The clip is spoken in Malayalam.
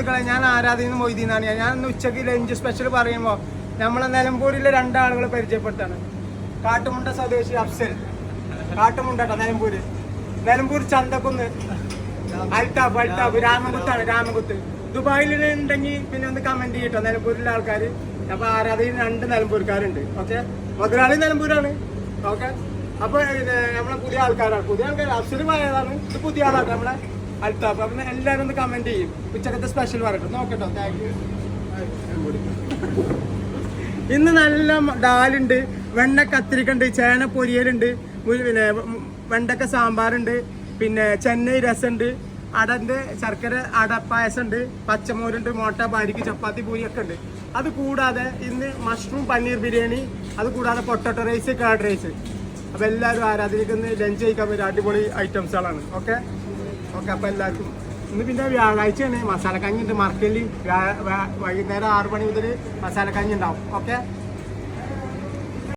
സുഹൃത്തുക്കളെ ഞാൻ ആരാധന മൊയ്തീനാണ്. ഞാൻ ഞാൻ ഇന്ന് ഉച്ചയ്ക്ക് ലഞ്ച് സ്പെഷ്യൽ പറയുമ്പോൾ നമ്മളെ നിലമ്പൂരിലെ രണ്ടാളുകൾ പരിചയപ്പെടുത്താണ്. കാട്ടുമുണ്ട സ്വദേശി അഫ്സൽ. കാട്ടുമുണ്ട കേട്ടോ നിലമ്പൂര്. നിലമ്പൂർ ചന്തക്കുന്ന്. അൽത്താഫ് അൽത്താഫ് രാമകുത്താണ് രാമകുത്ത് ദുബായിൽ ഉണ്ടെങ്കിൽ പിന്നെ ഒന്ന് കമന്റ് ചെയ്യട്ടോ നിലമ്പൂരിലെ ആൾക്കാർ അപ്പൊ ആരാധന രണ്ട് നിലമ്പൂർക്കാരുണ്ട്. ഓക്കെ മുതലാളി നിലമ്പൂരാണ്. ഓക്കെ അപ്പൊ നമ്മളെ പുതിയ ആൾക്കാരാണ്. പുതിയ ആൾക്കാർ അഫ്സൽ പോയതാണ് ഇത് പുതിയ ആളാണ് നമ്മളെ. അൽത്താഫ് എല്ലാവരും ഒന്ന് കമന്റ് ചെയ്യും. ഉച്ചക്കത്തെ സ്പെഷ്യൽ പറയട്ടെ നോക്കട്ടോ. താങ്ക് യു ഇന്ന് നല്ല ഡാലുണ്ട് വെണ്ണ കത്തിരിക്കുണ്ട്. ചേന പൊരിയലുണ്ട്. പിന്നെ വെണ്ടക്ക സാമ്പാറുണ്ട്. പിന്നെ ചെന്നൈ രസമുണ്ട് അടന്റെ ശർക്കര അട പായസം ഉണ്ട് പച്ചമോരുണ്ട്. മോട്ട ബാരിക്ക് ചപ്പാത്തി പൂരിയൊക്കെ ഉണ്ട്. അത് കൂടാതെ ഇന്ന് മഷ്റൂം പനീർ ബിരിയാണി. അത് കൂടാതെ പൊട്ടറ്റോ റൈസ് കേർഡ് റൈസ് അപ്പൊ എല്ലാവരും ആരാധനയ്ക്ക് ലഞ്ച് കഴിക്കാൻ പറ്റിയ അടിപൊളി ഐറ്റംസുകളാണ് ഓക്കെ ഓക്കെ അപ്പോൾ എല്ലാവർക്കും ഇന്ന് പിന്നെ വ്യാഴാഴ്ചയാണ് മസാലക്കഞ്ഞി ഉണ്ട്. വ്യാ- വൈകുന്നേരം ആറ് മണി മുതൽ മസാലക്കഞ്ഞി ഉണ്ടാവും. ഓക്കെ?